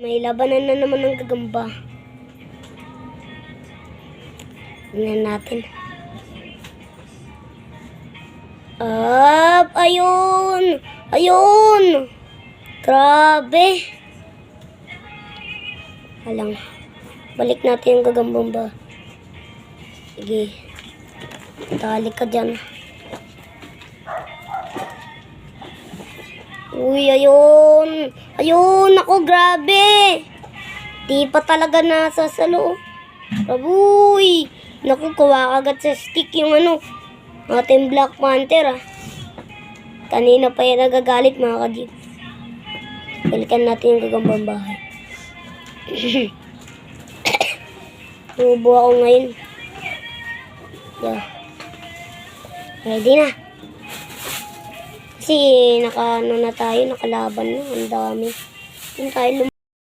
May labanan na naman ng gagamba. Tingnan natin. Up! Ayun! Ayun! Grabe! Alang. Balik natin yung gagambang ba. Sige. Tali ka dyan. Uy, ayun! Ayun! Ako, grabe! Di pa talaga nasa salo. Abuy! Naku, kawa agad sa stick yung ano. Ating Black Panther ah. Kanina pa yan nagagalit mga kajip. Balikan natin yung gagambang bahay. Tubo ako ngayon. Yeah. Ready na. Kasi naka ano na tayo, nakalaban na. Ang dami. Yung tayo